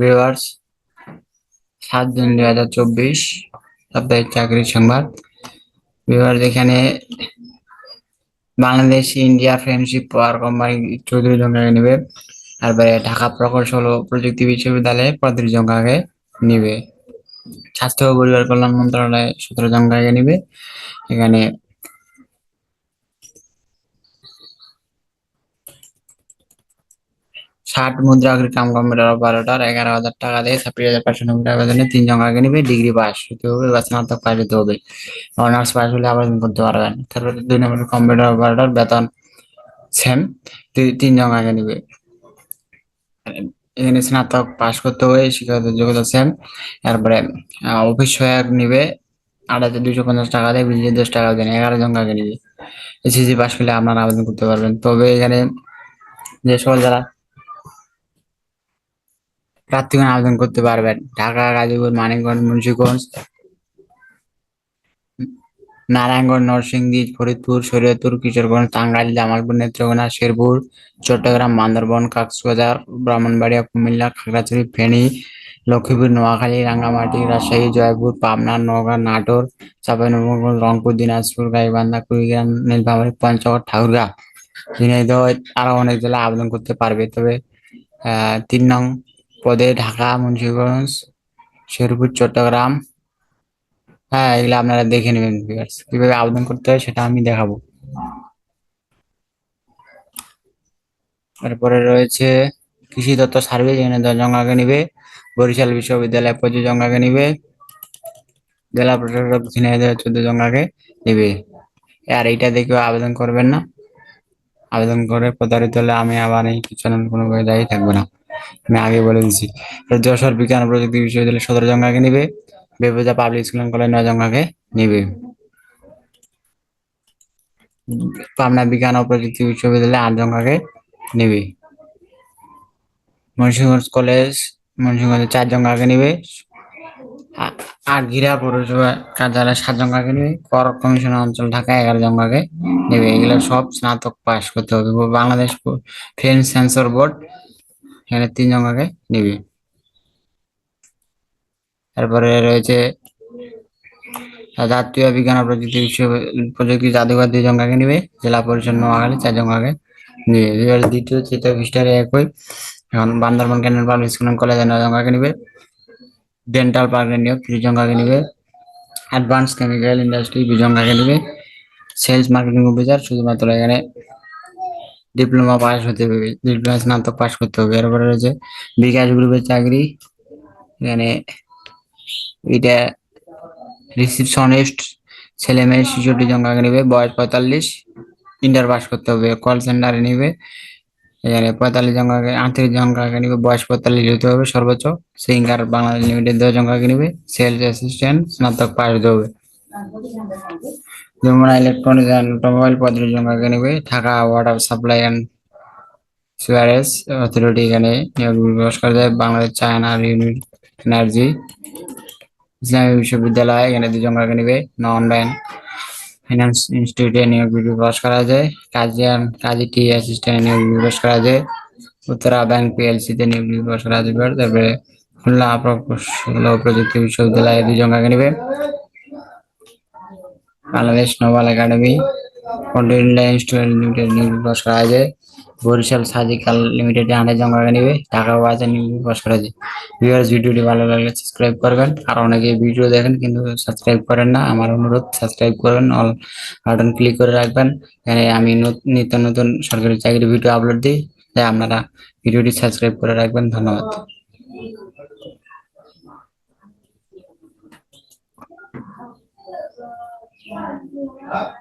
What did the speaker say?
Viewers সাত June দুই হাজার চব্বিশ সাপ্তাহিক চাকরির সংবাদ। ভিউয়ার্স এখানে Bangladesh India friendship power company Chowdhury জঙ্গাকে নিবে তারপরে ঢাকা প্রকৌশল ও প্রযুক্তি বিশ্ববিদ্যালয়ে পঁয়ত্রিশ জঙ্গাকে নিবে। স্বাস্থ্য ও পরিবার কল্যাণ মন্ত্রণালয় সতেরো জঙ্গাকে নিবে। এখানে ষাট মুদ্রাকের কাম কম্পিউটার বারোটার এগারো হাজার টাকা দিয়ে ছাব্বিশ হাজার পাঁচশো নব্বই বেতনে তিন জন আগে নিবে, ডিগ্রি পাস হতে হবে বা স্নাতক পাস হতে হবে। অনার্স পাস হলে আবেদন করতে পারবেন তারপরে দুই নম্বর কম্পিউটার অপারেটর, বেতন সেম তিন জন আগে নিবে। এখানে স্নাতক পাস করতে হবে, শিক্ষাগত যোগ্যতা সেম। তারপরে অফিস সহায়ক নিবে হাজার দুইশো পঞ্চাশ টাকা দিয়ে বিশ দশ টাকা দেন, এগারো জন আগে নিবে। এসএসসি পাস করলে আপনারা আবেদন করতে পারবেন। তবে এখানে যে সকল যারা প্রার্থীগণ আবেদন করতে পারবেন। ঢাকা, গাজীপুর, মানিকগঞ্জ, মুন্সিগঞ্জ, নারায়ণগঞ্জ, নরসিংদী, ফরিদপুর, শরীয়তপুর, কিশোরগঞ্জ, টাঙ্গাইল, জামালপুর, নেত্রকোনা, শেরপুর, চট্টগ্রাম, বান্দরবন, কক্সবাজার, ব্রাহ্মণবাড়িয়া, কুমিল্লা, খাগড়াছড়ি, ফেনী, লক্ষ্মীপুর, নোয়াখালী, রাঙ্গামাটি, রাজশাহী, জয়পুর, পাবনা, নওগাঁ, নাটোর, চাঁপাইনবাবগঞ্জ, রংপুর, দিনাজপুর, গাইবান্ধা, কুড়িগ্রাম, নীলফামারী, পঞ্চগড় ঠাকুরগাঁ ঝিনাইদহ আরও অনেক জেলা আবেদন করতে পারবে। তবে তিন নং পদে ঢাকা মুন্সিগঞ্জ, শেরপুর, চট্টগ্রাম। হ্যাঁ এগুলো আপনারা দেখে নেবেন কীভাবে আবেদন করতে হয় সেটা আমি দেখাবো। তারপরে রয়েছে কৃষি দত্ত সার্ভিস এখানে দশ আগে নিবে। বরিশাল বিশ্ববিদ্যালয় পঁচিশ জন নিবে। জেলা প্রশাসক ঝিনাইদহ চোদ্দ জন নিবে। আর এইটা দেখেও আবেদন করবেন না। আবেদন করে প্রতারিত হলে আমি আবার এই পিছনে কোনো দায়ী থাকব না। আমি আগে বলে দিচ্ছি যশোর বিজ্ঞান প্রযুক্তি বিশ্ববিদ্যালয় সতেরো আগে নিবে, বেবুজা পাবলিক স্কুল কলেজ নয় আগে নিবে। পাবনা বিজ্ঞান ও প্রযুক্তি বিশ্ববিদ্যালয় আট আগে নিবে। মনসিংগঞ্জ কলেজ মুন্সিগঞ্জে চার আগে নিবে। আটঘিরা পৌরসভা কার্যালয় সাত আগে নিবে। কর কমিশন অঞ্চল ঢাকা এগারো আগে নেবে। এগুলো সব স্নাতক পাস করতে হবে। বাংলাদেশ ফ্রেন্ড সেন্সর বোর্ড এখানে তিন আগে নিবে। তারপরে রয়েছে জাতীয় বিজ্ঞান ও প্রযুক্তি বিশ্ব প্রযুক্তি জাদুঘর দুই আগে নিবে, জেলা পরিষদ নোয়াখালী চার আগে নিবে। দ্বিতীয়, তৃতীয় পৃষ্ঠারে একই। এখন Bandarban cantonment public school college নয় আগে নিবে। ডেন্টাল পার্কের নিয়োগ ত্রিশ আগে নিবে। অ্যাডভান্স কেমিক্যাল ইন্ডাস্ট্রি আগে নিবে। সেলস মার্কেটিং অফিসার শুধুমাত্র এখানে ডিপ্লোমা পাস হতে হবে, ডিপ্লোমা স্নাতক পাস করতে হবে। এরপরে রয়েছে বিকাশ গ্রুপের চাকরি। এখানে এটা রিসিপশনিস্ট ছেলে মেয়ে শিশুটি জন আগে নেবে, বয়স পঁয়তাল্লিশ ইন্টার পাস করতে হবে কল সেন্টারে নেবে। এখানে পঁয়তাল্লিশ জন আগে আটত্রিশ জন আগে নিবে, বয়স পঁয়তাল্লিশ হতে হবে সর্বোচ্চ। সিঙ্গার বাংলাদেশ লিমিটেড দশ জন আগে নিবে সেলস অ্যাসিস্ট্যান্ট স্নাতক পাস হতে হবে। যমুনা ইলেকট্রনিক্স অ্যান্ড অটোমোবাইল পঁয়ত্রিশ জন আগে নেবে water supply and sewerage authority এখানে নিয়োগ দিবস করা যায় বাংলাদেশ চায়না ইউনিট এনার্জি ইসলামী বিশ্ববিদ্যালয়, এখানে দুজন আগে নিবে নন ব্যাংক ফাইন্যান্স ইনস্টিটিউটে নিয়োগ দিবস করা যায় কাজিয়ান, কাজী টি অ্যাসিস্ট্যান্ট নিয়োগ দিবস করা যায় উত্তরা ব্যাংক পিএলসি তে নিয়োগ দিবস করা যাবে তারপরে খুলনা প্রকৌশল প্রযুক্তি বিশ্ববিদ্যালয়ে দুজন আগে নিবে Bangladesh noble academy continental institute limited নিয়োগ দিবস করা যায় বরিশাল সার্জিক্যাল লিমিটেড জন আগে নিবে ঢাকা ওয়াজে নিয়োগ দিবস করা যায় ভিউয়ার্স ভিডিওটি ভালো লাগলে সাবস্ক্রাইব করবেন, আর অনেকে ভিডিও দেখেন কিন্তু সাবস্ক্রাইব করেন না, আমার অনুরোধ সাবস্ক্রাইব করবেন অল বাটন ক্লিক করে রাখবেন, এখানে আমি নিত্য নতুন সরকারি চাকরি ভিডিও আপলোড দিই, তাই আপনারা ভিডিওটি সাবস্ক্রাইব করে রাখবেন, ধন্যবাদ। Huh?